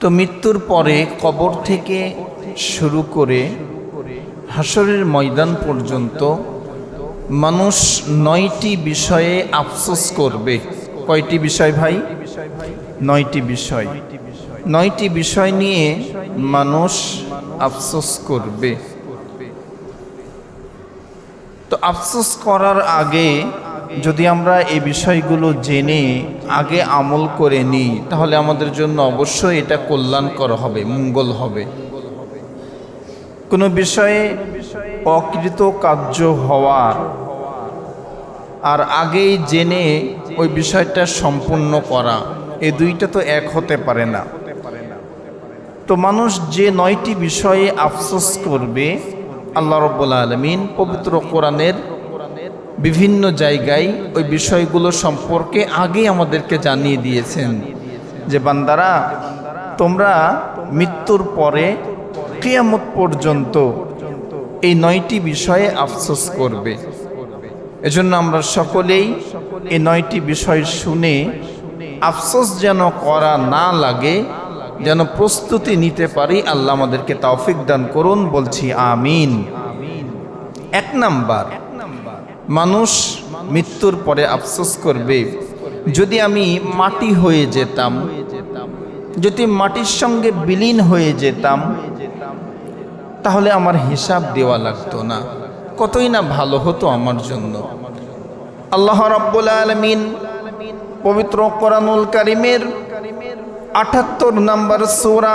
তো মৃত্যুর পরে কবর থেকে শুরু করে হাসরের ময়দান পর্যন্ত মানুষ নয়টি বিষয়ে আফসোস করবে। কয়টি বিষয় ভাই? নয়টি বিষয়। নয়টি বিষয় নিয়ে মানুষ আফসোস করবে। তো আফসোস করার আগে যদি আমরা এই বিষয়গুলো জেনে আগে আমল করে নিই, তাহলে আমাদের জন্য অবশ্যই এটা কল্যাণকর হবে, মঙ্গল হবে। কোনো বিষয়ে অকৃত কার্য হওয়া আর আগেই জেনে ওই বিষয়টা সম্পূর্ণ করা এই দুইটা তো এক হতে পারে না। তো মানুষ যে নয়টি বিষয়ে আফসোস করবে, আল্লাহ রব্বুল আলমিন পবিত্র কোরআনের বিভিন্ন জায়গায় ওই বিষয়গুলো সম্পর্কে আগে আমাদেরকে জানিয়ে দিয়েছেন যে, বান্দারা, তোমরা মৃত্যুর পরে কিয়ামত পর্যন্ত এই নয়টি বিষয়ে আফসোস করবে। এজন্য আমরা সকলেই এই নয়টি বিষয় শুনে আফসোস যেন করা না লাগে, যেন প্রস্তুতি নিতে পারি, আল্লাহ আমাদেরকে তৌফিক দান করুন, বলছি আমিন। এক নাম্বার মানুষ মৃত্যুর পরে আফসোস করবে। যদি আমি মাটি হয়ে যেতাম, যদি মাটির সঙ্গে বিলীন হয়ে যেতাম, তাহলে আমার হিসাব দেওয়া লাগতো না। কতই না ভালো হতো আমার জন্য। আল্লাহ রাব্বুল আলমিন পবিত্র কোরআনুল কারিমের আটাত্তর নম্বর সোরা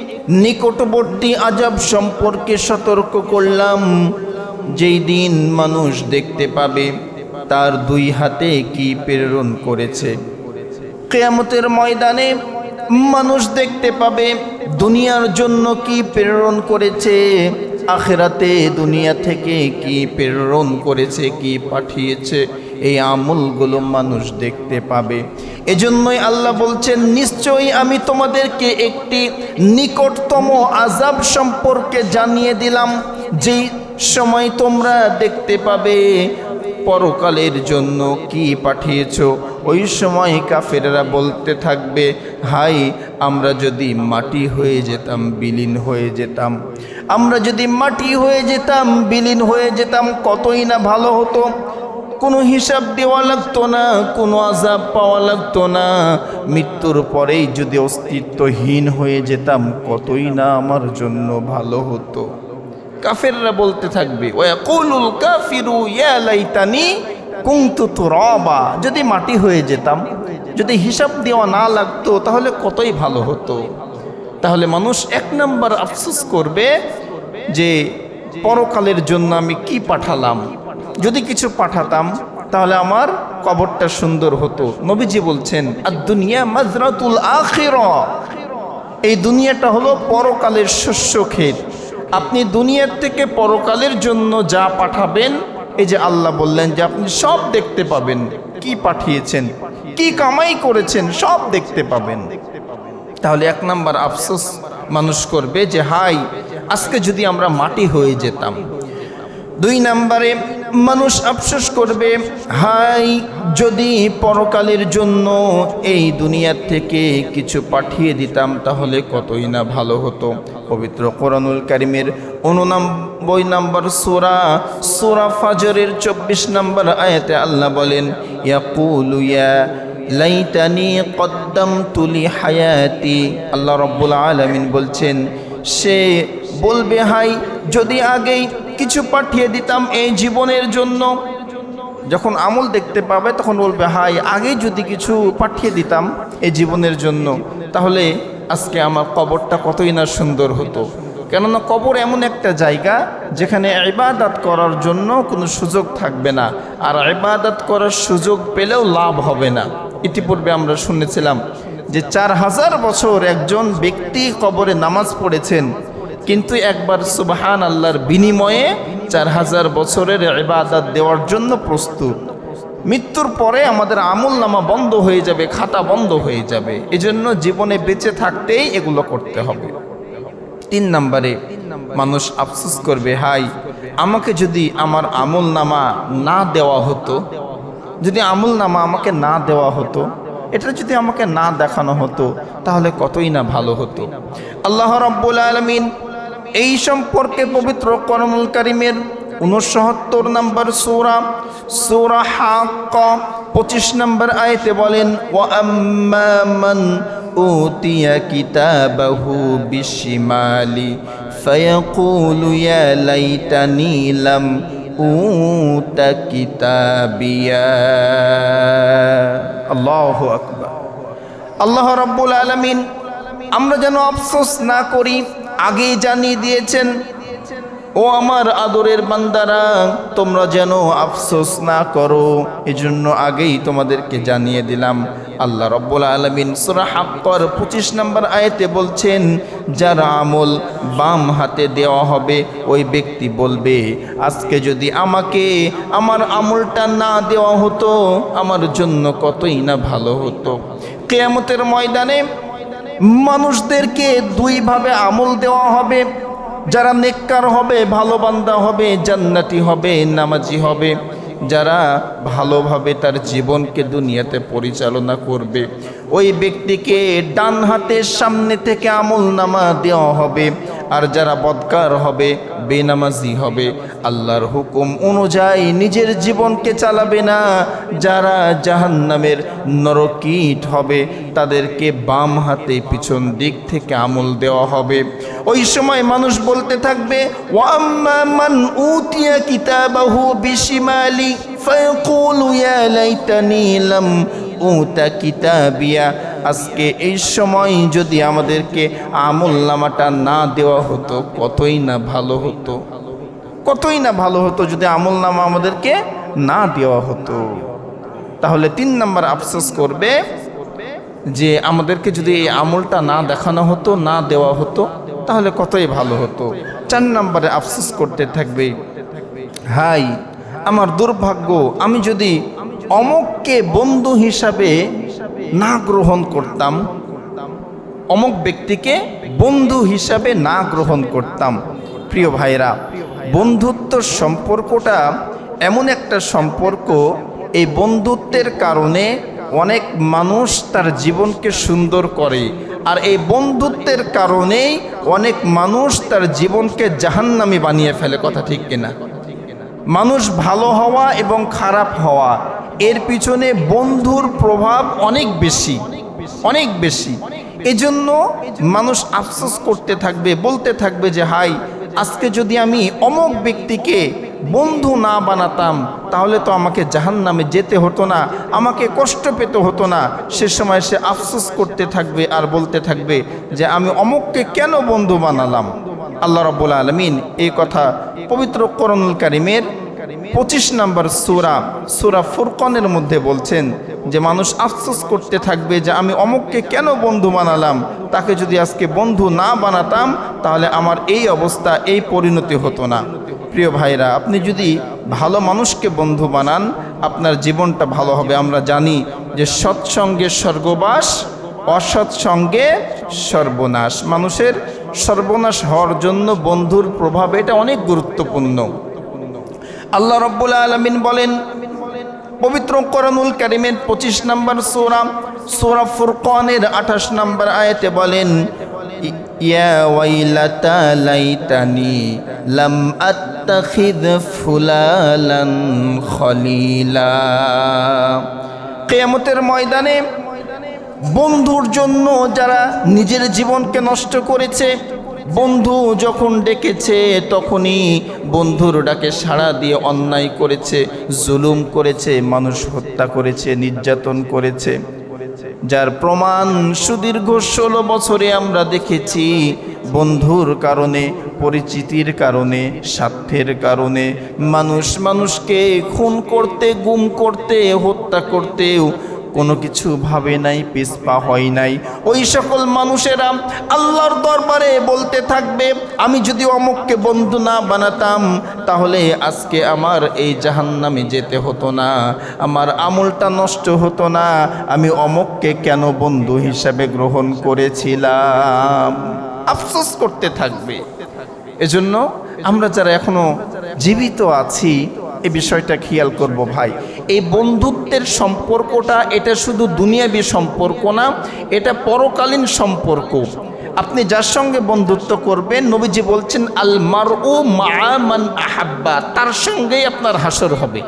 নিকটবর্তী আজাব সম্পর্কে সতর্ক করলাম। যেই দিন মানুষ দেখতে পাবে, তার দুই হাতে কি প্রেরণ করেছে। কেয়ামতের ময়দানে মানুষ দেখতে পাবে, দুনিয়ার জন্য কি প্রেরণ করেছে, আখেরাতে দুনিয়া থেকে কি প্রেরণ করেছে, কি পাঠিয়েছে। এই আমলগুলো মানুষ দেখতে পাবে। এজন্যই আল্লাহ বলছেন, নিশ্চয়ই আমি তোমাদেরকে একটি নিকটতম আজাব সম্পর্কে জানিয়ে দিলাম, যেই সময় তোমরা দেখতে পাবে পরকালের জন্য কি পাঠিয়েছ। ওই সময় কাফেরেরা বলতে থাকবে, হাই, আমরা যদি মাটি হয়ে যেতাম, বিলীন হয়ে যেতাম। আমরা যদি মাটি হয়ে যেতাম, বিলীন হয়ে যেতাম, কতই না ভালো হতো। কোনো হিসাব দেওয়া লাগতো না, কোনো আজাব পাওয়া লাগতো না। মৃত্যুর পরেই যদি অস্তিত্বহীন হয়ে যেতাম, কতই না আমার জন্য ভালো হতো। কাফেররা বলতে থাকবে, ওয়াকুলুল ইয়া যদি মাটি হয়ে যেতাম, যদি হিসাব দেওয়া না লাগতো, তাহলে কতই ভালো হতো। তাহলে মানুষ এক নম্বর আফসোস করবে যে, পরকালের জন্য আমি কি পাঠালাম? যদি কিছু পাঠাতাম, তাহলে আমার কবরটা সুন্দর হতো। নবীজি বলছেন আর দুনিয়া মাজরাতুল আখিরা। এই দুনিয়াটা হলো পরকালের শস্য ক্ষেত। আপনি দুনিয়ার থেকে পরকালের জন্য যা পাঠাবেন, এই যে আল্লাহ বললেন যে আপনি সব দেখতে পাবেন। কি পাঠিয়েছেন? কি কামাই করেছেন? সব দেখতে পাবেন। তাহলে এক নাম্বার আফসোস মানুষ করবে যে, হাই, আজকে যদি আমরা মাটি হয়ে যেতাম দুই নাম্বারে, মানুষ আফসোস করবে, হাই, যদি পরকালের জন্য এই দুনিয়ার থেকে কিছু পাঠিয়ে দিতাম, তাহলে কতই না ভালো হতো। পবিত্র কোরআনুল কারিমের উননব্বই নম্বর সোরা সোরা ফাজরের চব্বিশ নম্বর আয়াতে আল্লাহ বলেন, ইয়াকুলু ইয়া লাইতানি কদ্দাম তুলি হায়াতি আল্লাহ রব্বুল আলমিন বলছেন, সে বলবে, হাই, যদি আগেই কিছু পাঠিয়ে দিতাম এই জীবনের জন্য। যখন আমল দেখতে পাবে, তখন বলবে হাই আগে যদি কিছু পাঠিয়ে দিতাম এই জীবনের জন্য, তাহলে আজকে আমার কবরটা কতই না সুন্দর হতো। কেননা কবর এমন একটা জায়গা যেখানে ইবাদত করার জন্য কোনো সুযোগ থাকবে না, আর ইবাদত করার সুযোগ পেলেও লাভ হবে না। ইতিপূর্বে আমরা শুনেছিলাম যে চার হাজার বছর একজন ব্যক্তি কবরে নামাজ পড়েছেন কিন্তু একবার সুবহান আল্লাহর বিনিময়ে চার হাজার বছরের ইবাদত দেওয়ার জন্য প্রস্তুত। মৃত্যুর পরে আমাদের আমল নামা বন্ধ হয়ে যাবে, খাতা বন্ধ হয়ে যাবে। এজন্য জীবনে বেঁচে থাকতেই এগুলো করতে হবে। তিন নম্বরে, মানুষ আফসোস করবে, হাই, আমাকে যদি আমার আমল নামা না দেওয়া হতো, যদি আমল নামা আমাকে না দেওয়া হতো, এটা যদি আমাকে না দেখানো হতো, তাহলে কতই না ভালো হতো। আল্লাহ রব্বুল আলমিন এই সম্পর্কে পবিত্র করমুল কারিমের উনসত্তর নম্বর সৌরা সৌরা হাক পঁচিশ নম্বর আয়তে বলেন ও আম্মান أوتي كتابه بالشمال فيقول يا ليتني لم أوت كتابيا الله أكبر আল্লাহ রব্বুল আলমিন আমরা যেন আফসোস না করি আগেই জানিয়ে দিয়েছেন, ও আমার আদরের বান্দারা, তোমরা যেন আফসোস না করো। এজন্য আগেই তোমাদেরকে জানিয়ে দিলাম, আল্লাহ রব্বুল আলমিন সুরা হাক্কর পঁচিশ নম্বর আয়তে বলছেন, যার আমল বাম হাতে দেওয়া হবে, ওই ব্যক্তি বলবে, আজকে যদি আমাকে আমার আমলটা না দেওয়া হতো, আমার জন্য কতই না ভালো হতো কেয়ামতের ময়দানে মানুষদেরকে দুইভাবে আমল দেওয়া হবে। যারা নেককার হবে, ভালো বান্দা হবে, জান্নাতি হবে, নামাজি হবে। যারা ভালোভাবে তার জীবনকে দুনিয়াতে পরিচালনা করবে। ওই ব্যক্তিকে ডান হাতের সামনে থেকে আমল নামা দেওয়া হবে। আর যারা বদকার হবে, বেনামাজি হবে। আল্লাহর হুকুম অনুযায়ী নিজের জীবনকে চালাবে না। যারা জাহান্নামের নরকীট হবে, তাদেরকে বাম হাতে পিছন দিক থেকে আমল দেওয়া হবে। ওই সময় মানুষ বলতে থাকবে ওয়াম্মা মান উতিয়া কিতাবাহু বিশিমালি। ফায়াকুলু, ইয়া লাইতানি লাম উতা কিতাবিয়া। আজকে এই সময় যদি আমাদেরকে আমল নামাটা না দেওয়া হতো, কতই না ভালো হতো? কতই না ভালো হতো যদি আমল নামা আমাদেরকে না দেওয়া হতো? তাহলে তিন নাম্বার আফসোস করবে যে আমাদেরকে যদি এই আমলটা না দেখানো হতো, না দেওয়া হতো, তাহলে কতই ভালো হতো? চার নম্বরে আফসোস করতে থাকবে, হাই আমার দুর্ভাগ্য, আমি যদি অমককে বন্ধু হিসাবে না গ্রহণ করতাম, অমক ব্যক্তিকে বন্ধু হিসাবে না গ্রহণ করতাম। প্রিয় ভাইরা বন্ধুত্ব সম্পর্কটা এমন একটা সম্পর্ক, এই বন্ধুত্বের কারণে অনেক মানুষ তার জীবনকে সুন্দর করে, আর এই বন্ধুত্বের কারণেই অনেক মানুষ তার জীবনকে জাহান্নামি বানিয়ে ফেলে, কথা ঠিক কিনা? মানুষ ভালো হওয়া এবং খারাপ হওয়া, এর পিছনে বন্ধুর প্রভাব অনেক বেশি অনেক বেশি। এজন্য মানুষ আফসোস করতে থাকবে, বলতে থাকবে যে, হাই, আজকে যদি আমি অমক ব্যক্তিকে বন্ধু না বানাতাম, তাহলে তো আমাকে জাহান নামে যেতে হতো না, আমাকে কষ্ট পেতে হতো না। সে সময় সে আফসোস করতে থাকবে আর বলতে থাকবে যে, আমি অমককে কেন বন্ধু বানালাম? আল্লাহ রব্বুল আলমিন এই কথা পবিত্র করণুল কারিমের পঁচিশ নম্বর সুরা সুরা ফুরকনের মধ্যে বলছেন যে, মানুষ আফসোস করতে থাকবে যে, আমি অমুককে কেন বন্ধু বানালাম? তাকে যদি আজকে বন্ধু না বানাতাম, তাহলে আমার এই অবস্থা, এই পরিণতি হতো না। প্রিয় ভাইরা, আপনি যদি ভালো মানুষকে বন্ধু বানান, আপনার জীবনটা ভালো হবে। আমরা জানি যে, সৎসঙ্গে স্বর্গবাস, অসৎসঙ্গে সর্বনাশ। মানুষের সর্বনাশ হওয়ার জন্য বন্ধুর প্রভাব, এটা অনেক গুরুত্বপূর্ণ। আল্লাহ রব্বুল আলমিন বলেন, পবিত্র করনুল কারিমের পঁচিশ নম্বর সোরা সোরা ফুরকানের আঠাশ নম্বর আয়াতে বলেন, ইয়া লাম খলিলা। কিয়ামতের ময়দানে বন্ধুর জন্য যারা নিজের জীবনকে নষ্ট করেছে, বন্ধু যখন ডেকেছে তখনই বন্ধুর ডাকে সাড়া দিয়ে অন্যায় করেছে, জুলুম করেছে, মানুষ হত্যা করেছে, নির্যাতন করেছে। যার প্রমাণ সুদীর্ঘ ষোলো বছরে আমরা দেখেছি, বন্ধুর কারণে, পরিচিতির কারণে, স্বার্থের কারণে। মানুষ মানুষকে খুন করতে, গুম করতে, হত্যা করতেও কোনো কিছু ভাবে নাই পিসপা হয় নাই। ওই সকল মানুষেরা আল্লাহর দরবারে বলতে থাকবে, আমি যদি অমুককে বন্ধু না বানাতাম, তাহলে আজকে আমার এই জাহান্নামে যেতে হতো না, আমার আমলটা নষ্ট হতো না, আমি অমুককে কেন বন্ধু হিসাবে গ্রহণ করেছিলাম? আফসোস করতে থাকবে। এজন্য আমরা যারা এখনও জীবিত আছি, এ বিষয়টা খেয়াল করব ভাই। এই বন্ধুত্বের সম্পর্কটা এটা শুধু দুনিয়াবী সম্পর্ক না, এটা পরকালীন সম্পর্ক। আপনি যার সঙ্গে বন্ধুত্ব করবেন, নবীজি বলছেন, আল মার ও মান আহাব্বা তার সঙ্গেই আপনার হাসর হবে।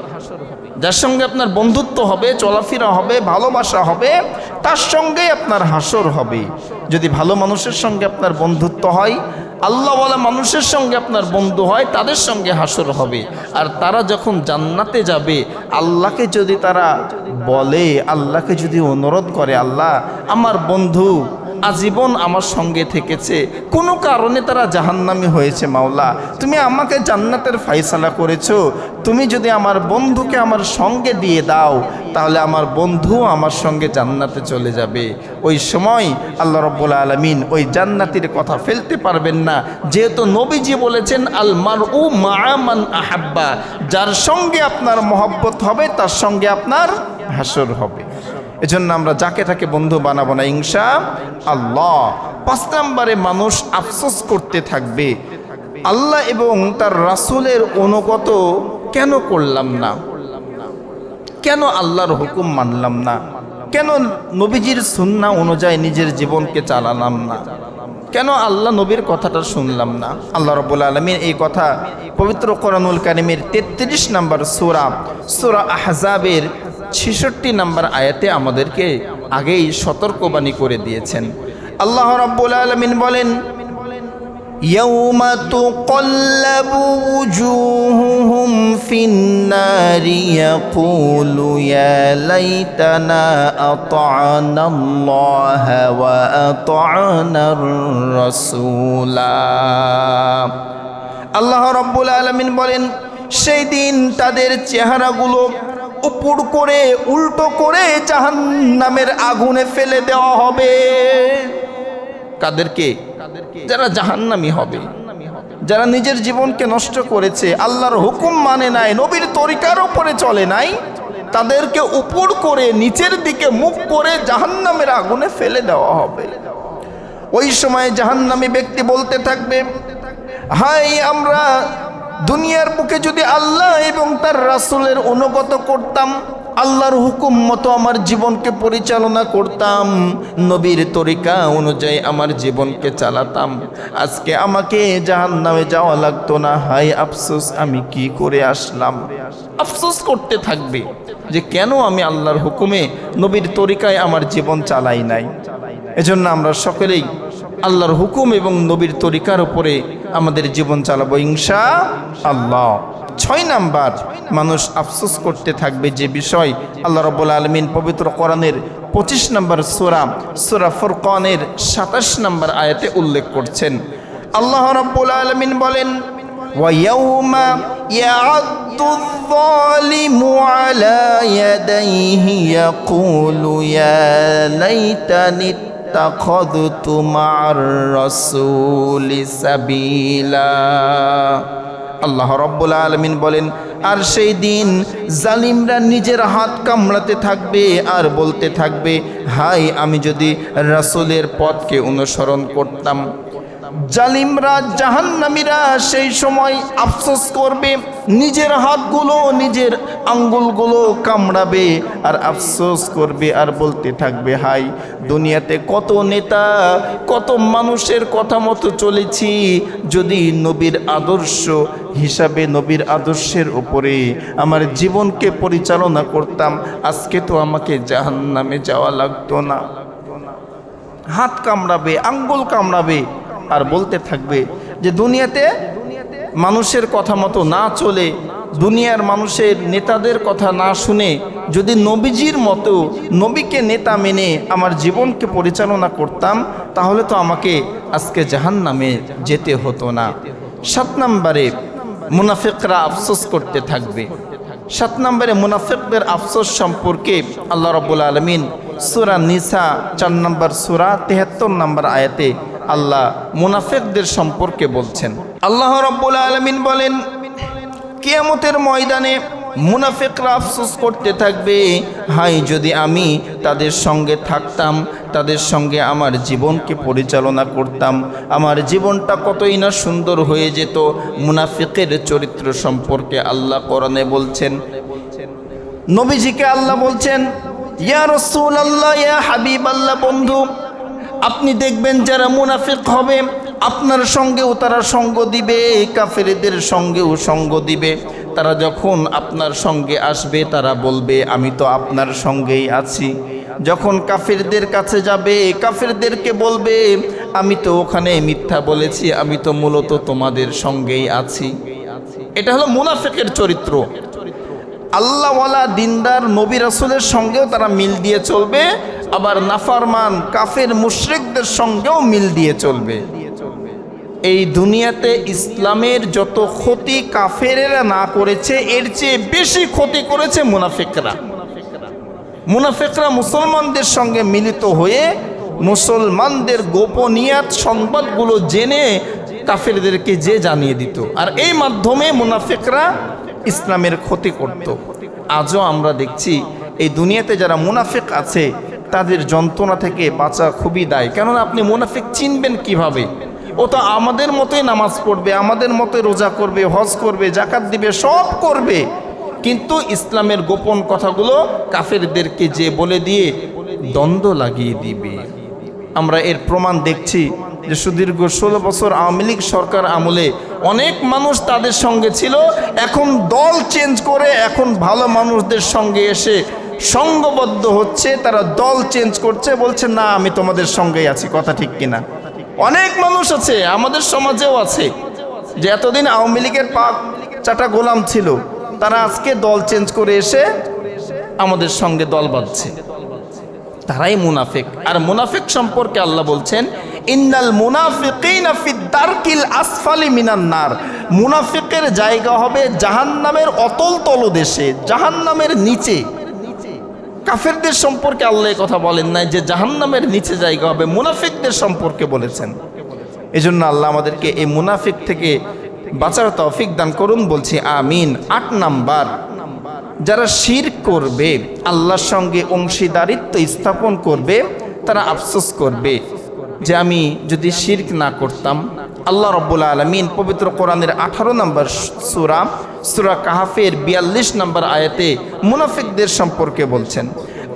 যার সঙ্গে আপনার বন্ধুত্ব হবে, চলাফেরা হবে, ভালোবাসা হবে, তার সঙ্গেই আপনার হাসর হবে। যদি ভালো মানুষের সঙ্গে আপনার বন্ধুত্ব হয় আল্লাহওয়ালা মানুষের সঙ্গে আপনার বন্ধু হয়, তাদের সঙ্গে হাসর হবে। আর তারা যখন জান্নাতে যাবে, আল্লাহকে যদি তারা বলে, আল্লাহকে যদি অনুরোধ করে, আল্লাহ, আমার বন্ধু আজীবন আমার সঙ্গে থেকেছে। কোনো কারণে তারা জাহান্নামি হয়েছে, মাওলা। তুমি আমাকে জান্নাতের ফাইসালা করেছ। তুমি যদি আমার বন্ধুকে আমার সঙ্গে দিয়ে দাও, তাহলে আমার বন্ধু আমার সঙ্গে জান্নাতে চলে যাবে। ওই সময় আল্লাহ রব্বুল আলমিন ওই জান্নাতির কথা ফেলতে পারবেন না। যেহেতু নবীজি বলেছেন আল মার উ মান আহাব্বা। যার সঙ্গে আপনার মহব্বত হবে, তার সঙ্গে আপনার হাসর হবে। এজন্য আমরা যাকে তাকে বন্ধু বানাবো না ইংসা আল্লাহ। পাঁচ নম্বরে মানুষ আফসোস করতে থাকবে। আল্লাহ এবং তার রাসূলের অনুগত কেন করলাম না? কেন আল্লাহর হুকুম মানলাম না? কেন নবীজির সুন্না অনুযায়ী নিজের জীবনকে চালালাম না? কেন আল্লাহ নবীর কথাটা শুনলাম না? আল্লাহ রব্বুল আলমীর এই কথা পবিত্র কোরআনুল কারিমের তেত্রিশ নম্বর সুরা সুরা আহজাবের ছেষট্টি নম্বর আয়াতে আমাদেরকে আগেই সতর্কবাণী করে দিয়েছেন আল্লাহ রব্বুল আলমিন বলেন يوم تقلب وجوههم في النار يقول يا ليتنا أطعنا الله وأطعنا الرسولا আল্লাহ রব্বুল আলমিন বলেন সেই দিন তাদের চেহারাগুলো উপর করে, উল্টো করে জাহান নামের আগুনে ফেলে দেওয়া হবে। কাদেরকে? যারা জাহান্নামি হবে। যারা নিজের জীবনকে নষ্ট করেছে, আল্লাহর হুকুম মানে নাই, নবীর তরিকার উপরে চলে নাই, তাদেরকে উপর করে, নিচের দিকে মুখ করে জাহান্নামের আগুনে ফেলে দেওয়া হবে। ওই সময় জাহান্নামী ব্যক্তি বলতে থাকবে, হাই, আমরা দুনিয়ার বুকে যদি আল্লাহ এবং তার রাসূলের অনুগত করতাম, আল্লাহর হুকুম মতো আমার জীবনকে পরিচালনা করতাম, নবীর তরিকা অনুযায়ী আমার জীবনকে চালাতাম। আজকে আমাকে জাহান নামে যাওয়া লাগতো না। হাই আফসোস, আমি কি করে আসলাম? আফসোস করতে থাকবে যে কেন আমি আল্লাহর হুকুমে নবীর তরিকায় আমার জীবন চালাই নাই। এজন্য আমরা সকলেই আল্লাহর হুকুম এবং নবীর তরিকার উপরে আমাদের জীবন চালাবো ইনশা আল্লাহ ছয় নাম্বার মানুষ আফসোস করতে থাকবে যে বিষয় আল্লাহ রব্বুল আলমিন পবিত্র কোরআনের পঁচিশ নম্বর সোরা সোরা ফুরকানের সাতাশ নম্বর আয়াতে উল্লেখ করছেন আল্লাহ রব্বুল আলমিন বলেন ويوم يعض الظالم على يديه يقول يا ليتني اتخذت مع الرسول سبيلا আল্লাহ রব্বুল আলমিন বলেন আর সেই দিন জালিমরা নিজের হাত কামড়াতে থাকবে আর বলতে থাকবে হাই আমি যদি রাসূলের পথকে অনুসরণ করতাম জালিমরা জাহান্নামীরা সেই সময় আফসোস করবে, নিজের হাতগুলো, নিজের আঙ্গুলগুলো কামড়াবে আর আফসোস করবে আর বলতে থাকবে, হাই, দুনিয়াতে কত নেতা, কত মানুষের কথা মতো চলেছি, যদি নবীর আদর্শ হিসাবে, নবীর আদর্শের উপরে আমার জীবনকে পরিচালনা করতাম, আজকে তো আমাকে জাহান্নামে যাওয়া লাগতো না। হাত কামড়াবে, আঙ্গুল কামড়াবে আর বলতে থাকবে যে দুনিয়াতে মানুষের কথা মতো না চলে, দুনিয়ার মানুষের নেতাদের কথা না শুনে, যদি নবীজির মতো নবীকে নেতা মেনে আমার জীবনকে পরিচালনা করতাম, তাহলে তো আমাকে আজকে জাহান নামে যেতে হতো না। সাত নম্বরে মুনাফিকরা আফসোস করতে থাকবে। সাত নম্বরে মুনাফিকদের আফসোস সম্পর্কে আল্লাহ রবুল আলমিন সুরা নিসা চার নম্বর সুরা তেহাত্তর নম্বর আয়াতে আল্লাহ মুনাফিকদের সম্পর্কে বলছেন। আল্লাহ রব্বুল আলমিন বলেন, কেয়ামতের ময়দানে মুনাফিকরা আফসোস করতে থাকবে হাই যদি আমি তাদের সঙ্গে থাকতাম, তাদের সঙ্গে আমার জীবনকে পরিচালনা করতাম, আমার জীবনটা কতই না সুন্দর হয়ে যেত, মুনাফিকের চরিত্র সম্পর্কে আল্লাহ কোরআনে বলছেন। নবীজিকে আল্লাহ বলছেন, ইয়া রসুল আল্লাহ ইয়া হাবিব আল্লাহ বন্ধু আপনি দেখবেন যারা মুনাফিক হবে, আপনার সঙ্গেও তারা সঙ্গ দিবে, কাফেরেদের সঙ্গেও সঙ্গ দিবে। তারা যখন আপনার সঙ্গে আসবে, তারা বলবে, আমি তো আপনার সঙ্গেই আছি। যখন কাফেরদের কাছে যাবে, কাফেরদেরকে বলবে, আমি তো ওখানে মিথ্যা বলেছি, আমি তো মূলত তোমাদের সঙ্গেই আছি। এটা হলো মুনাফেকের চরিত্র। আল্লাহওয়ালা দিনদার নবী রাসুলের সঙ্গেও তারা মিল দিয়ে চলবে, আবার নাফারমান, কাফের, মুশরিকদের সঙ্গেও মিল দিয়ে চলবে। এই দুনিয়াতে ইসলামের যত ক্ষতি কাফেরেরা না করেছে, এর চেয়ে বেশি ক্ষতি করেছে মুনাফিকরা। মুনাফিকরা মুসলমানদের সঙ্গে মিলিত হয়ে মুসলমানদের গোপনীয়াত সংবাদগুলো জেনে কাফেরদেরকে যে জানিয়ে দিত। আর এই মাধ্যমে মুনাফিকরা ইসলামের ক্ষতি করত। আজও আমরা দেখছি এই দুনিয়াতে যারা মুনাফিক আছে, তাদের যন্ত্রণা থেকে বাঁচা খুবই দায়। কেননা আপনি মুনাফিক চিনবেন কীভাবে? ও তো আমাদের মতোই নামাজ পড়বে, আমাদের মতোই রোজা করবে, হজ করবে জাকাত দিবে, সব করবে। কিন্তু ইসলামের গোপন কথাগুলো কাফেরদেরকে যে বলে দিয়ে দ্বন্দ্ব লাগিয়ে দিবে। আমরা এর প্রমাণ দেখছি যে সুদীর্ঘ ষোলো বছর আওয়ামী লীগ সরকার আমলে অনেক মানুষ তাদের সঙ্গে ছিল, এখন দল চেঞ্জ করে এখন ভালো মানুষদের সঙ্গে এসে সঙ্গবদ্ধ হচ্ছে, তারা দল চেঞ্জ করছে, বলছে, না, আমি তোমাদের সঙ্গেই আছি। কথা ঠিক কিনা? অনেক মানুষ আছে, আমাদের সমাজেও আছে, যে এতদিন আওয়ামী লীগের পাক চাটা গোলাম ছিল, তারা আজকে দল চেঞ্জ করে এসে আমাদের সঙ্গে দল বাঁধছে। তারাই মুনাফেক। আর মুনাফেক সম্পর্কে আল্লাহ বলছেন ইন্নাল মুনাফিকিনা ফি দারকিল আসফালি মিনান নার। মুনাফিকের জায়গা হবে জাহান্নামের অতল তলদেশে, জাহান্নামের নিচে। কাফেরদের সম্পর্কে আল্লাহ এই কথা বলেন নাই যে জাহান্নামের নিচে জায়গা হবে, মুনাফিকদের সম্পর্কে বলেছেন। এজন্য আল্লাহ আমাদেরকে এই মুনাফিক থেকে বাঁচার তৌফিক দান করুন, বলছি আমিন। আট নাম্বার, যারা শির করবে, আল্লাহর সঙ্গে অংশীদারিত্ব স্থাপন করবে, তারা আফসোস করবে। যে আমি যদি শির্ক না করতাম আল্লাহ রব্বুল আলমিন পবিত্র কোরআনের আঠারো নম্বর সুরা সুরা কাহাফের বিয়াল্লিশ নম্বর আয়াতে মুনাফিকদের সম্পর্কে বলছেন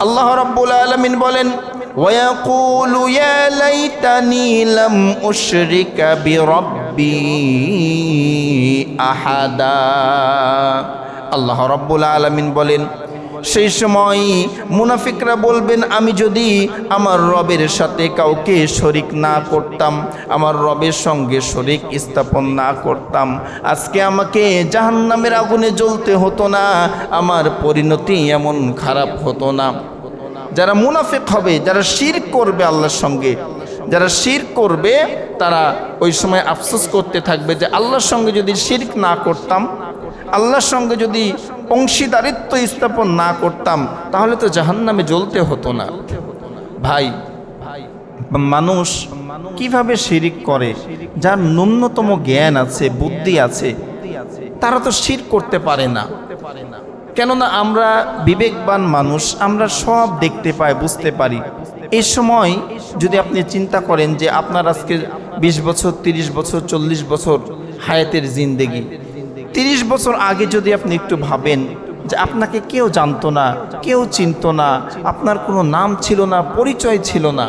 আল্লাহ রব্বুল আলমিন বলেন ويقول يا ليتني لم أشرك بربي أحدا আল্লাহ রব্বুল আলমিন বলেন সেই সময় মুনাফিকরা বলবেন, আমি যদি আমার রবের সাথে কাউকে শরিক না করতাম, আমার রবের সঙ্গে শরিক স্থাপন না করতাম, আজকে আমাকে জাহান্নামের আগুনে জ্বলতে হতো না, আমার পরিণতি এমন খারাপ হতো না। যারা মুনাফিক হবে, যারা শির করবে আল্লাহর সঙ্গে, যারা শির করবে, তারা ওই সময় আফসোস করতে থাকবে যে, আল্লাহর সঙ্গে যদি শির্ক না করতাম, আল্লাহর সঙ্গে যদি অংশীদারিত্ব স্থাপন না করতাম, তাহলে তো জাহান্নামে জ্বলতে হতো না। ভাই, মানুষ কীভাবে শিরিক করে? যার ন্যূনতম জ্ঞান আছে, বুদ্ধি আছে, তারা তো শির করতে পারে না। কেননা আমরা বিবেকবান মানুষ, আমরা সব দেখতে পাই, বুঝতে পারি। এই সময় যদি আপনি চিন্তা করেন যে আপনার আজকে ২০ বছর ৩০ বছর, চল্লিশ বছর হায়াতের জিন্দেগি তিরিশ বছর আগে যদি আপনি একটু ভাবেন যে আপনাকে কেউ জানতো না, কেউ চিনতো না, আপনার কোনো নাম ছিল না, পরিচয় ছিল না,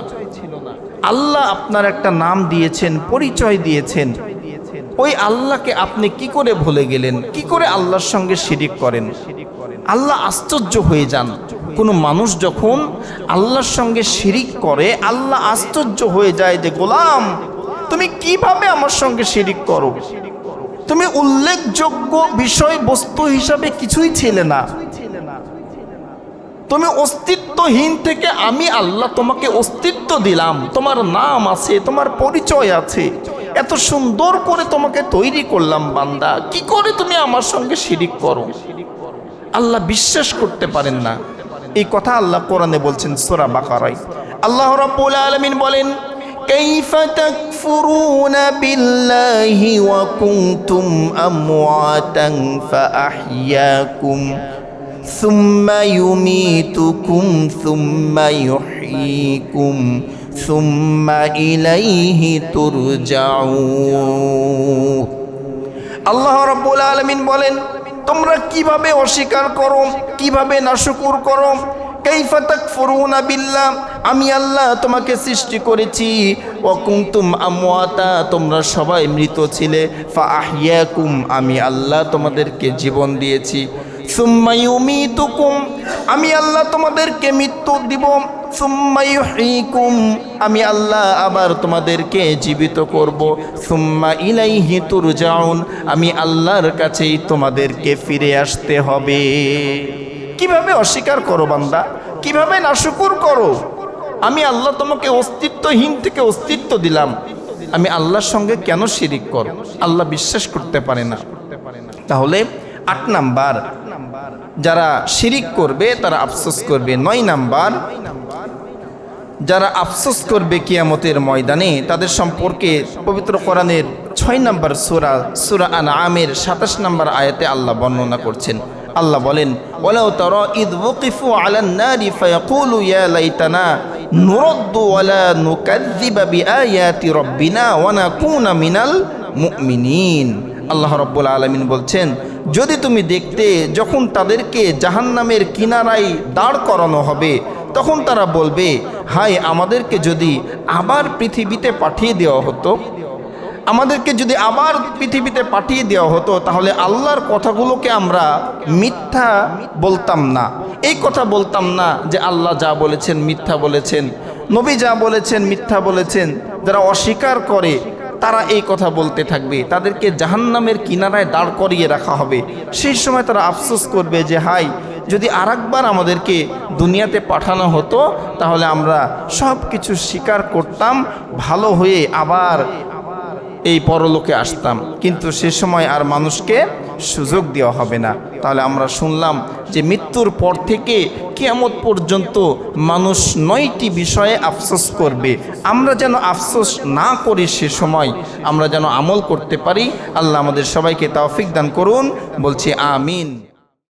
আল্লাহ আপনার একটা নাম দিয়েছেন, পরিচয় দিয়েছেন। ওই আল্লাহকে আপনি কি করে ভুলে গেলেন? কি করে আল্লাহর সঙ্গে শিরিক করেন? আল্লাহ আশ্চর্য হয়ে যান। কোনো মানুষ যখন আল্লাহর সঙ্গে শিরিক করে, আল্লাহ আশ্চর্য হয়ে যায় যে, গোলাম, তুমি কীভাবে আমার সঙ্গে শিরিক করো? তুমি উল্লেখযোগ্য বিষয়বস্তু হিসাবে কিছুই ছিলে না। তুমি অস্তিত্বহীন থেকে আমি আল্লাহ তোমাকে অস্তিত্ব দিলাম। তোমার নাম আছে, তোমার পরিচয় আছে। এত সুন্দর করে তোমাকে তৈরি করলাম বান্দা। কি করে তুমি আমার সঙ্গে শিরিক করো? আল্লাহ বিশ্বাস করতে পারেন না। এই কথা আল্লাহ কোরআনে বলছেন, সোরা বাকারাই আল্লাহ রাব্বুল আলামিন বলেন كيف تكفرون بالله وكنتم أمواتا فأحياكم ثم يميتكم ثم يحييكم ثم إليه ترجعون আল্লাহ রাব্বুল আলামিন বলেন তোমরা কিভাবে অস্বীকার করো কিভাবে নাশুকুর করো বিল্লাহ, আমি আল্লাহ তোমাকে সৃষ্টি করেছি। তোমরা সবাই মৃত ছিলে। আমি আল্লাহ তোমাদেরকে জীবন দিয়েছি। আমি আল্লাহ তোমাদেরকে মৃত্যু দিব। আমি আল্লাহ আবার তোমাদেরকে জীবিত করব। সুম্মা ইলাইহি তুরজাউন, আমি আল্লাহর কাছেই তোমাদেরকে ফিরে আসতে হবে। কীভাবে অস্বীকার করো বান্দা? কীভাবে নাশুকুর করো? আমি আল্লাহ তোমাকে অস্তিত্বহীন থেকে অস্তিত্ব দিলাম। আমি আল্লাহর সঙ্গে কেন শিরিক করো? আল্লাহ বিশ্বাস করতে পারে না। তাহলে আট নাম্বার, যারা শিরিক করবে তারা আফসোস করবে। নয় নাম্বার, যারা আফসোস করবে কিয়ামতের ময়দানে, তাদের সম্পর্কে পবিত্র কোরআনের ছয় নম্বর সুরা সুরা আন আমের সাতাশ নম্বর আয়াতে আল্লাহ বর্ণনা করছেন। আল্লাহ বলেন ওলাও তর ঈদ ওকিফু আলান নারি ফায়াকুলু ইয়া লাইতানা নুরদ্দু ওয়ালা নুকাযযিবা বিআয়াতি রব্বিনা ওয়া নাকুনা মিনাল মুমিনিন। আল্লাহ রব্বুল আলমিন বলছেন, যদি তুমি দেখতে যখন তাদেরকে জাহান্নামের কিনারায় দাঁড় করানো হবে, তখন তারা বলবে হাই আমাদেরকে যদি আবার পৃথিবীতে পাঠিয়ে দেওয়া হতো আমাদেরকে যদি আবার পৃথিবীতে পাঠিয়ে দেওয়া হতো, তাহলে আল্লাহর কথাগুলোকে আমরা মিথ্যা বলতাম না। এই কথা বলতাম না যে আল্লাহ যা বলেছেন মিথ্যা বলেছেন, নবী যা বলেছেন মিথ্যা বলেছেন, যারা অস্বীকার করে তারা এই কথা বলতে থাকবে। তাদেরকে জাহান্নামের কিনারায় দাঁড় করিয়ে রাখা হবে। সেই সময় তারা আফসোস করবে যে, হাই, যদি আরেকবার আমাদেরকে দুনিয়াতে পাঠানো হতো, তাহলে আমরা সব কিছু স্বীকার করতাম, ভালো হয়ে আবার এই পরলোকে আসতাম। কিন্তু সে সময় আর মানুষকে সুযোগ দেওয়া হবে না। তাহলে আমরা শুনলাম যে মৃত্যুর পর থেকে কিয়ামত পর্যন্ত মানুষ নয়টি বিষয়ে আফসোস করবে। আমরা যেন আফসোস না করি সে সময়, আমরা যেন আমল করতে পারি। আল্লাহ আমাদের সবাইকে তাওফিক দান করুন। বলছি আমিন।